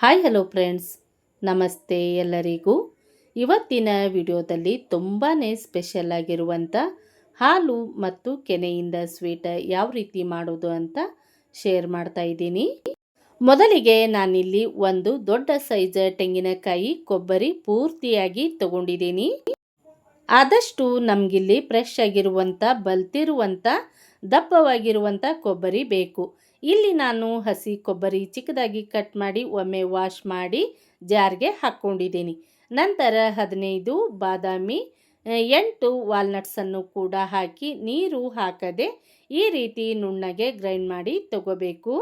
Hi, hello friends. ನಮಸ್ತೆ ಎಲ್ಲರಿಗೂ. ಇವತ್ತಿನ ವಿಡಿಯೋದಲ್ಲಿ ತುಂಬಾ ಸ್ಪೆಷಲ್ ಆಗಿರುವಂಥ ಹಾಲು ಮತ್ತು ಕೆನೆಯಿಂದ ಸ್ವೀಟ್ ಯಾವ ರೀತಿ ಮಾಡೋದು ಅಂತ ಶೇರ್ ಮಾಡ್ತಾ ಇದ್ದೀನಿ. ಮೊದಲಿಗೆ ನಾನಿಲ್ಲಿ ಒಂದು ದೊಡ್ಡ ಸೈಜ್ ತೆಂಗಿನಕಾಯಿ ಕೊಬ್ಬರಿ ಪೂರ್ತಿಯಾಗಿ ತಗೊಂಡಿದ್ದೀನಿ. ಆದಷ್ಟು ನಮಗಿಲ್ಲಿ ಫ್ರೆಶ್ ಆಗಿರುವಂಥ ಬಲ್ತಿರುವಂಥ ದಪ್ಪವಾಗಿರುವಂಥ ಕೊಬ್ಬರಿ ಬೇಕು. ಇಲ್ಲಿ ನಾನು ಹಸಿ ಕೊಬ್ಬರಿ ಚಿಕ್ಕದಾಗಿ ಕಟ್ ಮಾಡಿ ಒಮ್ಮೆ ವಾಶ್ ಮಾಡಿ ಜಾರ್ಗೆ ಹಾಕ್ಕೊಂಡಿದ್ದೀನಿ. ನಂತರ ಹದಿನೈದು ಬಾದಾಮಿ ಎಂಟು ವಾಲ್ನಟ್ಸನ್ನು ಕೂಡ ಹಾಕಿ ನೀರು ಹಾಕದೆ ಈ ರೀತಿ ನುಣ್ಣಗೆ ಗ್ರೈಂಡ್ ಮಾಡಿ ತಗೋಬೇಕು.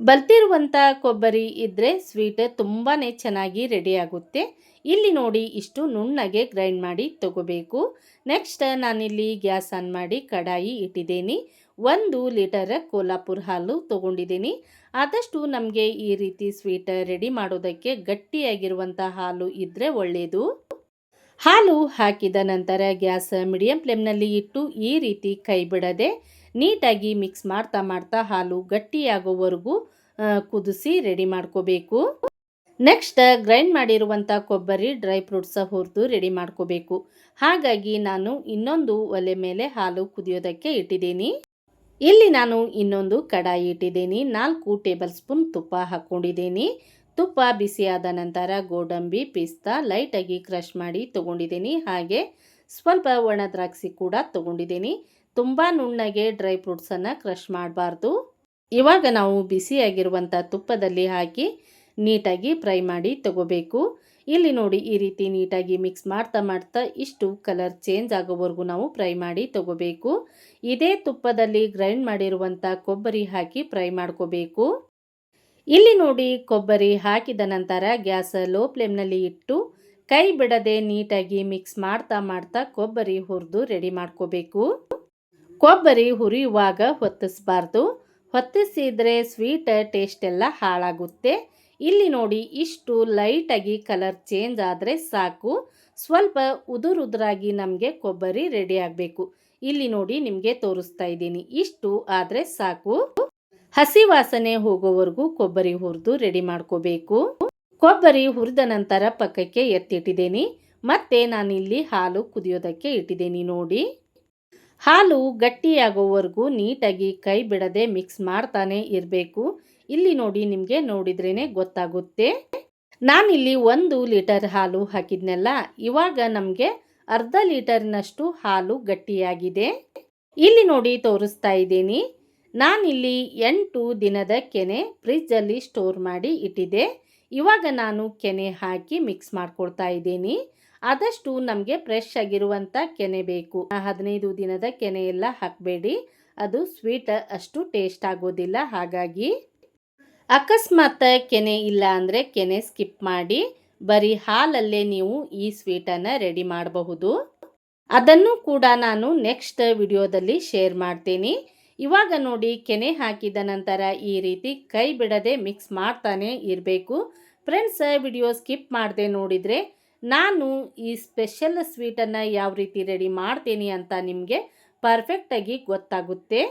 ಬಲ್ತಿರುವಂಥ ಕೊಬ್ಬರಿ ಇದ್ದರೆ ಸ್ವೀಟ್ ತುಂಬಾ ಚೆನ್ನಾಗಿ ರೆಡಿಯಾಗುತ್ತೆ ಇಲ್ಲಿ ನೋಡಿ ಇಷ್ಟು ನುಣ್ಣಗೆ ಗ್ರೈಂಡ್ ಮಾಡಿ ತಗೋಬೇಕು. ನೆಕ್ಸ್ಟ್ ನಾನಿಲ್ಲಿ ಗ್ಯಾಸ್ ಆನ್ ಮಾಡಿ ಕಡಾಯಿ ಇಟ್ಟಿದ್ದೀನಿ. ಒಂದು ಲೀಟರ್ ಕೋಲ್ಹಾಪುರ ಹಾಲು ತೊಗೊಂಡಿದ್ದೀನಿ. ಆದಷ್ಟು ನಮಗೆ ಈ ರೀತಿ ಸ್ವೀಟ್ ರೆಡಿ ಮಾಡೋದಕ್ಕೆ ಗಟ್ಟಿಯಾಗಿರುವಂಥ ಹಾಲು ಇದ್ದರೆ ಒಳ್ಳೆಯದು ಹಾಲು ಹಾಕಿದ ನಂತರ ಗ್ಯಾಸ್ ಮೀಡಿಯಂ ಫ್ಲೇಮ್ನಲ್ಲಿ ಇಟ್ಟು ಈ ರೀತಿ ಕೈ ಬಿಡದೆ ನೀಟಾಗಿ ಮಿಕ್ಸ್ ಮಾಡ್ತಾ ಮಾಡ್ತಾ ಹಾಲು ಗಟ್ಟಿಯಾಗೋವರೆಗೂ ಕುದಿಸಿ ರೆಡಿ ಮಾಡ್ಕೋಬೇಕು. ನೆಕ್ಸ್ಟ್, ಗ್ರೈಂಡ್ ಮಾಡಿರುವಂಥ ಕೊಬ್ಬರಿ, ಡ್ರೈ ಫ್ರೂಟ್ಸ ಹುರಿದು ರೆಡಿ ಮಾಡ್ಕೋಬೇಕು. ಹಾಗಾಗಿ ನಾನು ಇನ್ನೊಂದು ಒಲೆ ಮೇಲೆ ಹಾಲು ಕುದಿಯೋದಕ್ಕೆ ಇಟ್ಟಿದ್ದೀನಿ. ಇಲ್ಲಿ ನಾನು ಇನ್ನೊಂದು ಕಡಾಯಿ ಇಟ್ಟಿದ್ದೀನಿ. ನಾಲ್ಕು ಟೇಬಲ್ ಸ್ಪೂನ್ ತುಪ್ಪ ಹಾಕ್ಕೊಂಡಿದ್ದೀನಿ. ತುಪ್ಪ ಬಿಸಿಯಾದ ನಂತರ ಗೋಡಂಬಿ, ಪಿಸ್ತಾ ಲೈಟಾಗಿ ಕ್ರಷ್ ಮಾಡಿ ತೊಗೊಂಡಿದ್ದೀನಿ. ಹಾಗೆ ಸ್ವಲ್ಪ ಒಣ ದ್ರಾಕ್ಷಿ ಕೂಡ ತೊಗೊಂಡಿದ್ದೀನಿ. ತುಂಬ ನುಣ್ಣಗೆ ಡ್ರೈ ಫ್ರೂಟ್ಸನ್ನು ಕ್ರಷ್ ಮಾಡಬಾರ್ದು. ಇವಾಗ ನಾವು ಬಿಸಿಯಾಗಿರುವಂಥ ತುಪ್ಪದಲ್ಲಿ ಹಾಕಿ ನೀಟಾಗಿ ಫ್ರೈ ಮಾಡಿ ತಗೋಬೇಕು. ಇಲ್ಲಿ ನೋಡಿ ಈ ರೀತಿ ನೀಟಾಗಿ ಮಿಕ್ಸ್ ಮಾಡ್ತಾ ಮಾಡ್ತಾ ಇಷ್ಟು ಕಲರ್ ಚೇಂಜ್ ಆಗೋವರೆಗೂ ನಾವು ಫ್ರೈ ಮಾಡಿ ತಗೋಬೇಕು. ಇದೇ ತುಪ್ಪದಲ್ಲಿ ಗ್ರೈಂಡ್ ಮಾಡಿರುವಂಥ ಕೊಬ್ಬರಿ ಹಾಕಿ ಫ್ರೈ ಮಾಡ್ಕೋಬೇಕು. ಇಲ್ಲಿ ನೋಡಿ ಕೊಬ್ಬರಿ ಹಾಕಿದ ನಂತರ ಗ್ಯಾಸ್ ಲೋ ಫ್ಲೇಮ್ನಲ್ಲಿ ಇಟ್ಟು ಕೈ ಬಿಡದೆ ನೀಟಾಗಿ ಮಿಕ್ಸ್ ಮಾಡ್ತಾ ಮಾಡ್ತಾ ಕೊಬ್ಬರಿ ಹುರಿದು ರೆಡಿ ಮಾಡ್ಕೋಬೇಕು. ಕೊಬ್ಬರಿ ಹುರಿಯುವಾಗ ಹೊತ್ತಿಸಬಾರ್ದು. ಹೊತ್ತಿಸಿದರೆ ಸ್ವೀಟ್ ಟೇಸ್ಟ್ ಎಲ್ಲ ಹಾಳಾಗುತ್ತೆ. ಇಲ್ಲಿ ನೋಡಿ ಇಷ್ಟು ಲೈಟಾಗಿ ಕಲರ್ ಚೇಂಜ್ ಆದರೆ ಸಾಕು. ಸ್ವಲ್ಪ ಉದುರುದುರಾಗಿ ನಮಗೆ ಕೊಬ್ಬರಿ ರೆಡಿ ಆಗಬೇಕು. ಇಲ್ಲಿ ನೋಡಿ ನಿಮಗೆ ತೋರಿಸ್ತಾ ಇದ್ದೀನಿ. ಇಷ್ಟು ಆದರೆ ಸಾಕು. ಹಸಿ ವಾಸನೆ ಹೋಗೋವರೆಗೂ ಕೊಬ್ಬರಿ ಹುರಿದು ರೆಡಿ ಮಾಡ್ಕೋಬೇಕು. ಕೊಬ್ಬರಿ ಹುರಿದ ನಂತರ ಪಕ್ಕಕ್ಕೆ ಎತ್ತಿಟ್ಟಿದ್ದೀನಿ. ಮತ್ತೆ ನಾನಿಲ್ಲಿ ಹಾಲು ಕುದಿಯೋದಕ್ಕೆ ಇಟ್ಟಿದ್ದೀನಿ ನೋಡಿ. ಹಾಲು ಗಟ್ಟಿಯಾಗೋವರೆಗೂ ನೀಟಾಗಿ ಕೈ ಬಿಡದೆ ಮಿಕ್ಸ್ ಮಾಡ್ತಾನೆ ಇರಬೇಕು. ಇಲ್ಲಿ ನೋಡಿ ನಿಮಗೆ ನೋಡಿದ್ರೇ ಗೊತ್ತಾಗುತ್ತೆ. ನಾನಿಲ್ಲಿ ಒಂದು ಲೀಟರ್ ಹಾಲು ಹಾಕಿದ್ನಲ್ಲ, ಇವಾಗ ನಮಗೆ ಅರ್ಧ ಲೀಟರ್ನಷ್ಟು ಹಾಲು ಗಟ್ಟಿಯಾಗಿದೆ. ಇಲ್ಲಿ ನೋಡಿ ತೋರಿಸ್ತಾ ಇದ್ದೀನಿ. ನಾನಿಲ್ಲಿ ಎಂಟು ದಿನದ ಕೆನೆ ಫ್ರಿಜ್ಜಲ್ಲಿ ಸ್ಟೋರ್ ಮಾಡಿ ಇಟ್ಟಿದ್ದೆ. ಇವಾಗ ನಾನು ಕೆನೆ ಹಾಕಿ ಮಿಕ್ಸ್ ಮಾಡ್ಕೊಳ್ತಾ ಇದ್ದೀನಿ. ಆದಷ್ಟು ನಮಗೆ ಫ್ರೆಶ್ ಆಗಿರುವಂಥ ಕೆನೆ ಬೇಕು. ಹದಿನೈದು ದಿನದ ಕೆನೆ ಎಲ್ಲ ಹಾಕಬೇಡಿ. ಅದು ಸ್ವೀಟ್ ಅಷ್ಟು ಟೇಸ್ಟ್ ಆಗೋದಿಲ್ಲ. ಹಾಗಾಗಿ ಅಕಸ್ಮಾತ್ ಕೆನೆ ಇಲ್ಲ ಅಂದರೆ ಕೆನೆ ಸ್ಕಿಪ್ ಮಾಡಿ ಬರೀ ಹಾಲಲ್ಲೇ ನೀವು ಈ ಸ್ವೀಟನ್ನು ರೆಡಿ ಮಾಡಬಹುದು. ಅದನ್ನು ಕೂಡ ನಾನು ನೆಕ್ಸ್ಟ್ ವಿಡಿಯೋದಲ್ಲಿ ಶೇರ್ ಮಾಡ್ತೀನಿ. ಇವಾಗ ನೋಡಿ ಕೆನೆ ಹಾಕಿದ ನಂತರ ಈ ರೀತಿ ಕೈ ಬಿಡದೆ ಮಿಕ್ಸ್ ಮಾಡ್ತಾನೆ ಇರಬೇಕು. ಫ್ರೆಂಡ್ಸ್ ವಿಡಿಯೋ ಸ್ಕಿಪ್ ಮಾಡದೆ ನೋಡಿದರೆ ನಾನು ಈ ಸ್ಪೆಷಲ್ ಸ್ವೀಟನ್ನು ಯಾವ ರೀತಿ ರೆಡಿ ಮಾಡ್ತೀನಿ ಅಂತ ನಿಮಗೆ ಪರ್ಫೆಕ್ಟಾಗಿ ಗೊತ್ತಾಗುತ್ತೆ.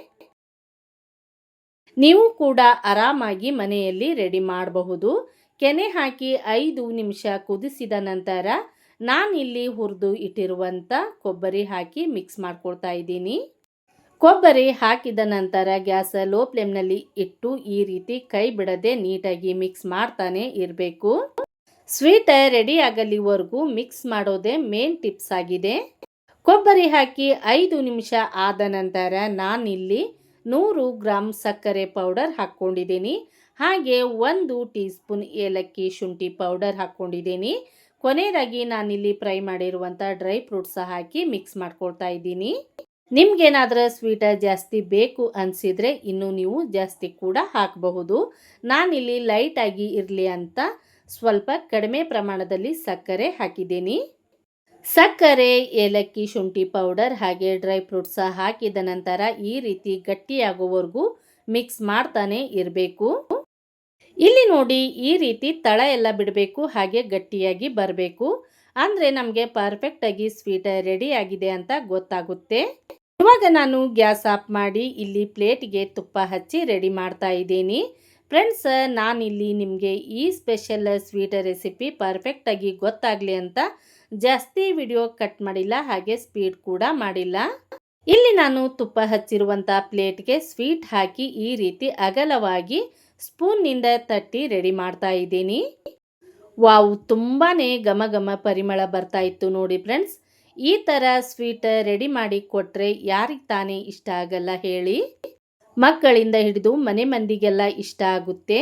ನೀವು ಕೂಡ ಆರಾಮಾಗಿ ಮನೆಯಲ್ಲಿ ರೆಡಿ ಮಾಡಬಹುದು. ಕೆನೆ ಹಾಕಿ ಐದು ನಿಮಿಷ ಕುದಿಸಿದ ನಂತರ ನಾನಿಲ್ಲಿ ಹುರಿದು ಇಟ್ಟಿರುವಂಥ ಕೊಬ್ಬರಿ ಹಾಕಿ ಮಿಕ್ಸ್ ಮಾಡ್ಕೊಳ್ತಾ ಇದ್ದೀನಿ. ಕೊಬ್ಬರಿ ಹಾಕಿದ ನಂತರ ಗ್ಯಾಸ್ ಲೋ ಫ್ಲೇಮ್ನಲ್ಲಿ ಇಟ್ಟು ಈ ರೀತಿ ಕೈ ಬಿಡದೆ ನೀಟಾಗಿ ಮಿಕ್ಸ್ ಮಾಡ್ತಾನೆ ಇರಬೇಕು. ಸ್ವೀಟ್ ರೆಡಿ ಆಗಲಿವರೆಗೂ ಮಿಕ್ಸ್ ಮಾಡೋದೇ ಮೇನ್ ಟಿಪ್ಸ್ ಆಗಿದೆ. ಕೊಬ್ಬರಿ ಹಾಕಿ ಐದು ನಿಮಿಷ ಆದ ನಂತರ ನಾನಿಲ್ಲಿ ನೂರು ಗ್ರಾಮ್ ಸಕ್ಕರೆ ಪೌಡರ್ ಹಾಕ್ಕೊಂಡಿದ್ದೀನಿ. ಹಾಗೆ ಒಂದು ಟೀ ಸ್ಪೂನ್ ಏಲಕ್ಕಿ ಶುಂಠಿ ಪೌಡರ್ ಹಾಕ್ಕೊಂಡಿದ್ದೀನಿ. ಕೊನೆಯದಾಗಿ ನಾನಿಲ್ಲಿ ಫ್ರೈ ಮಾಡಿರುವಂಥ ಡ್ರೈ ಫ್ರೂಟ್ಸ್ ಹಾಕಿ ಮಿಕ್ಸ್ ಮಾಡ್ಕೊಳ್ತಾ ಇದ್ದೀನಿ. ನಿಮ್ಗೇನಾದರೂ ಸ್ವೀಟ ಜಾಸ್ತಿ ಬೇಕು ಅನಿಸಿದರೆ ಇನ್ನೂ ನೀವು ಜಾಸ್ತಿ ಕೂಡ ಹಾಕಬಹುದು. ನಾನಿಲ್ಲಿ ಲೈಟಾಗಿ ಇರಲಿ ಅಂತ ಸ್ವಲ್ಪ ಕಡಿಮೆ ಪ್ರಮಾಣದಲ್ಲಿ ಸಕ್ಕರೆ ಹಾಕಿದ್ದೀನಿ. ಸಕ್ಕರೆ, ಏಲಕ್ಕಿ, ಶುಂಠಿ ಪೌಡರ್ ಹಾಗೆ ಡ್ರೈ ಫ್ರೂಟ್ಸ್ ಹಾಕಿದ ನಂತರ ಈ ರೀತಿ ಗಟ್ಟಿಯಾಗುವವರೆಗೂ ಮಿಕ್ಸ್ ಮಾಡ್ತಾನೆ ಇರಬೇಕು. ಇಲ್ಲಿ ನೋಡಿ ಈ ರೀತಿ ತಳ ಎಲ್ಲ ಬಿಡಬೇಕು, ಹಾಗೆ ಗಟ್ಟಿಯಾಗಿ ಬರಬೇಕು. ಅಂದರೆ ನಮಗೆ ಪರ್ಫೆಕ್ಟಾಗಿ ಸ್ವೀಟ್ ರೆಡಿ ಆಗಿದೆ ಅಂತ ಗೊತ್ತಾಗುತ್ತೆ. ಇವಾಗ ನಾನು ಗ್ಯಾಸ್ ಆಫ್ ಮಾಡಿ ಇಲ್ಲಿ ಪ್ಲೇಟ್ಗೆ ತುಪ್ಪ ಹಚ್ಚಿ ರೆಡಿ ಮಾಡ್ತಾ ಇದ್ದೀನಿ. ಫ್ರೆಂಡ್ಸ್ ನಾನಿಲ್ಲಿ ನಿಮಗೆ ಈ ಸ್ಪೆಷಲ್ ಸ್ವೀಟ್ ರೆಸಿಪಿ ಪರ್ಫೆಕ್ಟಾಗಿ ಗೊತ್ತಾಗಲಿ ಅಂತ ಜಾಸ್ತಿ ವಿಡಿಯೋ ಕಟ್ ಮಾಡಿಲ್ಲ, ಹಾಗೆ ಸ್ಪೀಡ್ ಕೂಡ ಮಾಡಿಲ್ಲ. ಇಲ್ಲಿ ನಾನು ತುಪ್ಪ ಹಚ್ಚಿರುವಂಥ ಪ್ಲೇಟ್ಗೆ ಸ್ವೀಟ್ ಹಾಕಿ ಈ ರೀತಿ ಅಗಲವಾಗಿ ಸ್ಪೂನ್ನಿಂದ ತಟ್ಟಿ ರೆಡಿ ಮಾಡ್ತಾ ಇದ್ದೀನಿ. ವಾವ್ ತುಂಬಾ ಘಮ ಘಮ ಪರಿಮಳ ಬರ್ತಾ ಇತ್ತು ನೋಡಿ ಫ್ರೆಂಡ್ಸ್ ಈ ಥರ ಸ್ವೀಟ್ ರೆಡಿ ಮಾಡಿ ಕೊಟ್ಟರೆ ಯಾರಿಗೆ ತಾನೇ ಇಷ್ಟ ಆಗಲ್ಲ ಹೇಳಿ. ಮಕ್ಕಳಿಂದ ಹಿಡಿದು ಮನೆ ಮಂದಿಗೆಲ್ಲ ಇಷ್ಟ ಆಗುತ್ತೆ.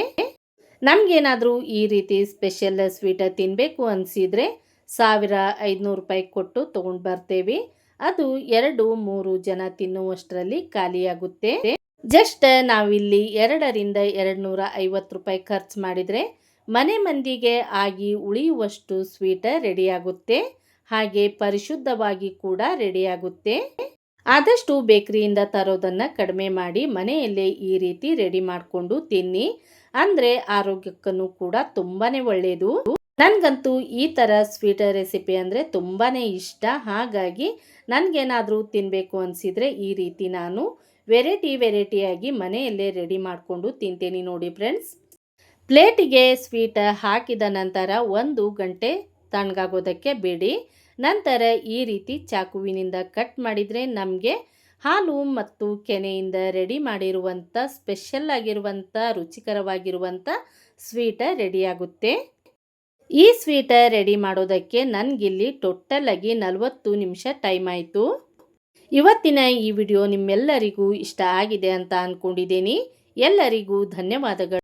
ನಮಗೇನಾದರೂ ಈ ರೀತಿ ಸ್ಪೆಷಲ್ ಸ್ವೀಟ್ ತಿನ್ನಬೇಕು ಅನಿಸಿದರೆ ಸಾವಿರ ಐದುನೂರು ರೂಪಾಯಿ ಕೊಟ್ಟು ತೊಗೊಂಡು ಬರ್ತೇವೆ. ಅದು ಎರಡು, ಮೂರು ಜನ ತಿನ್ನುವಷ್ಟರಲ್ಲಿ ಖಾಲಿಯಾಗುತ್ತೆ. ಜಸ್ಟ್ ನಾವಿಲ್ಲಿ ಎರಡರಿಂದ ಎರಡು ನೂರ ಐವತ್ತು ರೂಪಾಯಿ ಖರ್ಚು ಮಾಡಿದರೆ ಮನೆ ಮಂದಿಗೆ ಆಗಿ ಉಳಿಯುವಷ್ಟು ಸ್ವೀಟ ರೆಡಿಯಾಗುತ್ತೆ ಹಾಗೆ ಪರಿಶುದ್ಧವಾಗಿ ಕೂಡ ರೆಡಿಯಾಗುತ್ತೆ ಆದಷ್ಟು ಬೇಕರಿಯಿಂದ ತರೋದನ್ನು ಕಡಿಮೆ ಮಾಡಿ ಮನೆಯಲ್ಲೇ ಈ ರೀತಿ ರೆಡಿ ಮಾಡಿಕೊಂಡು ತಿನ್ನಿ. ಅಂದರೆ ಆರೋಗ್ಯಕ್ಕೂ ಕೂಡ ತುಂಬಾ ಒಳ್ಳೆಯದು ನನಗಂತೂ ಈ ಥರ ಸ್ವೀಟ್ ರೆಸಿಪಿ ಅಂದರೆ ತುಂಬಾ ಇಷ್ಟ. ಹಾಗಾಗಿ ನನಗೇನಾದರೂ ತಿನ್ನಬೇಕು ಅನಿಸಿದರೆ ಈ ರೀತಿ ನಾನು ವೆರೈಟಿ ವೆರೈಟಿಯಾಗಿ ಮನೆಯಲ್ಲೇ ರೆಡಿ ಮಾಡಿಕೊಂಡು ತಿಂತೀನಿ ನೋಡಿ ಫ್ರೆಂಡ್ಸ್. ಪ್ಲೇಟಿಗೆ ಸ್ವೀಟ್ ಹಾಕಿದ ನಂತರ ಒಂದು ಗಂಟೆ ತಣ್ಣಗಾಗೋದಕ್ಕೆ ಬಿಡಿ. ನಂತರ ಈ ರೀತಿ ಚಾಕುವಿನಿಂದ ಕಟ್ ಮಾಡಿದರೆ ನಮಗೆ ಹಾಲು ಮತ್ತು ಕೆನೆಯಿಂದ ರೆಡಿ ಮಾಡಿರುವಂಥ, ಸ್ಪೆಷಲ್ ಆಗಿರುವಂಥ, ರುಚಿಕರವಾಗಿರುವಂಥ ಸ್ವೀಟ ರೆಡಿಯಾಗುತ್ತೆ. ಈ ಸ್ವೀಟ ರೆಡಿ ಮಾಡೋದಕ್ಕೆ ನನಗಿಲ್ಲಿ ಟೋಟಲಾಗಿ ನಲವತ್ತು ನಿಮಿಷ ಟೈಮ್ ಆಯಿತು. ಇವತ್ತಿನ ಈ ವಿಡಿಯೋ ನಿಮ್ಮೆಲ್ಲರಿಗೂ ಇಷ್ಟ ಆಗಿದೆ ಅಂತ ಅಂದ್ಕೊಂಡಿದ್ದೀನಿ ಎಲ್ಲರಿಗೂ ಧನ್ಯವಾದಗಳು.